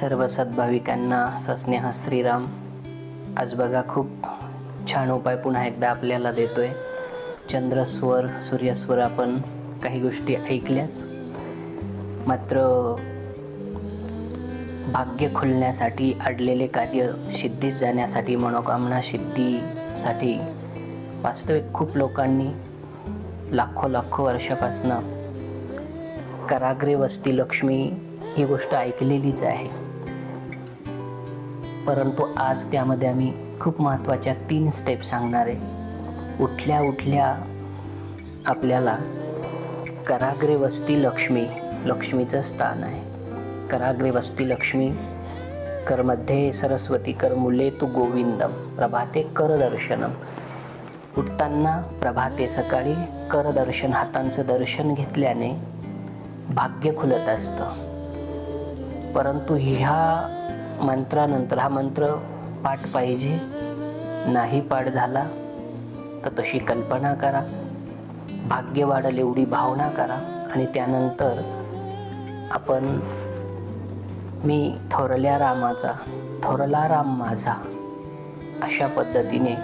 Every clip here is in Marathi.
सर्व सद्भाविकांना सस्नेह श्रीराम. आज बघा खूप छान उपाय पुन्हा एकदा आपल्याला देतोय. चंद्रस्वर सूर्यस्वर आपण काही गोष्टी ऐकल्याच. मात्र भाग्य खुलण्यासाठी अडलेले कार्य सिद्धीस जाण्यासाठी मनोकामना सिद्धीसाठी वास्तविक खूप लोकांनी लाखो लाखो वर्षापासनं कराग्रे वस्ती लक्ष्मी ही गोष्ट ऐकलेलीच आहे. परंतु आज त्यामध्ये आम्ही खूप महत्त्वाच्या तीन स्टेप सांगणार आहे. उठल्या उठल्या आपल्याला कराग्रे वस्ती लक्ष्मी लक्ष्मीचं स्थान आहे. कराग्रे वस्ती लक्ष्मी करमध्ये सरस्वती कर मुले तू गोविंदम प्रभाते कर दर्शनम. उठताना प्रभाते सकाळी कर दर्शन हातांचं दर्शन घेतल्याने भाग्य खुलत असतं. परंतु ह्या मंत्रानंतर हा मंत्र पाठ पाहिजे नाही पाठ झाला तर तशी कल्पना करा. भाग्य वाढल एवढी भावना करा आणि त्यानंतर आपण मी थोरल्या रामाचा थोरला राम माझा अशा पद्धतीने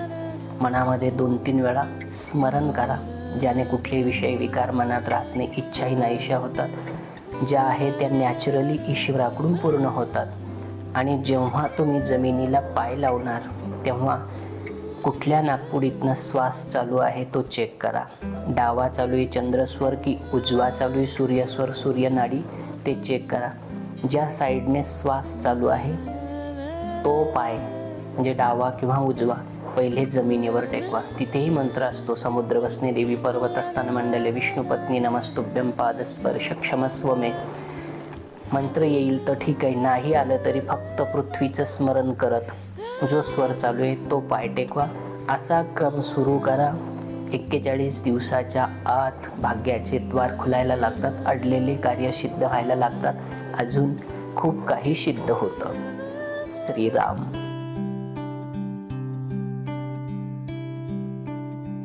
मनामध्ये दोन तीन वेळा स्मरण करा ज्याने कुठले विषय विकार मनात राहत नाही इच्छाही नाहीशा होतात. ज्या आहेत त्या नॅचरली ईश्वराकडून पूर्ण होतात. आणि जेव्हा तुम्ही जमिनीला पाय लावणार तेव्हा कुठल्या नागपुडीतनं श्वास चालू आहे तो चेक करा. डावा चालू आहे चंद्रस्वर की उजवा चालू आहे सूर्यस्वर सूर्यनाडी ते चेक करा. ज्या साईडने श्वास चालू आहे तो पाय म्हणजे डावा किंवा उजवा पहिले जमिनीवर टेकवा. तिथेही मंत्र असतो समुद्र वसने देवी पर्वत असताना मंडले विष्णू पत्नी नमस्तुभ्यम पादस्पर्श क्षमस्व मे मंत्र येईल तर ठीक आहे नाही आलं तरी फक्त पृथ्वीचं स्मरण करत. जो स्वर चालू आहे तो पाय टेकवा. असा क्रम सुरू करा. एक्केचाळीस दिवसाच्या आत भाग्याचे द्वार खुलायला लागतात. अडलेले कार्य सिद्ध व्हायला लागतात. अजून खूप काही सिद्ध होतं. श्रीराम.